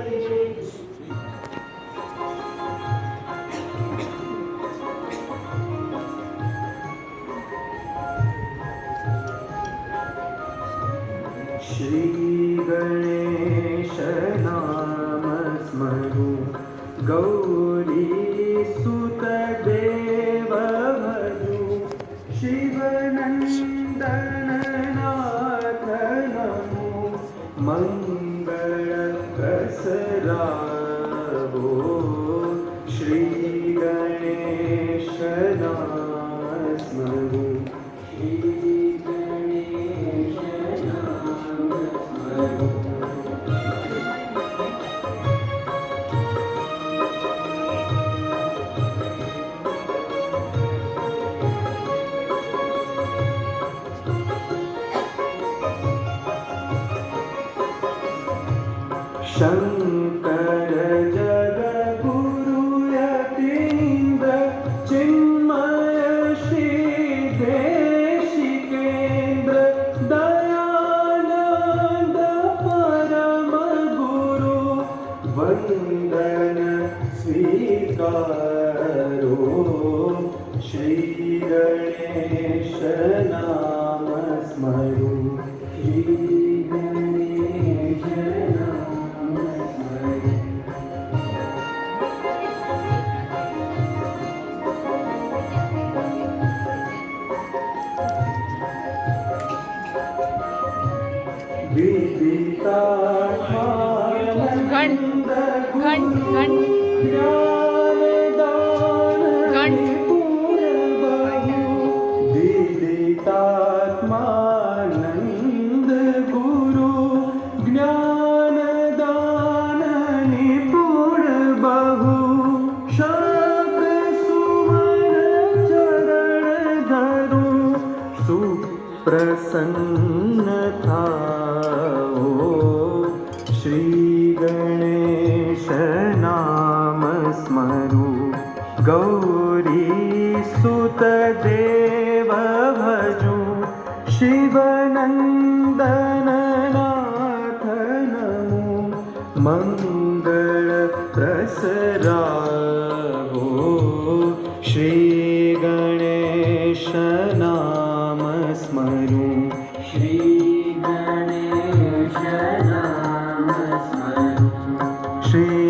श्रीगणेशनाम स्मरु गौरी सुतदेव भजु शिवनन्दननाथ नमो será. Shankar जगगुरुयतीन्द्र चिन्मय श्रीदेशिकेन्द्र दयानन्द परमगुरु वन्दन स्वीकारो श्रीगणेश नाम स्मरु श्री घंट, घंट, घंट. घंट. दिदितात्मानन्द गुरु ज्ञानदान निपुण बहु शाक सुमन चरण धरु सुप्रसन्न थाओ श्री गणेश नाम स्मरु गौरी सुत देव भजु शिवनन्दननाथ नमो मङ्गल प्रसरावो। श्रीगणेश नाम स्मरु श्रीगणेश स्मरु। श्रीगणेश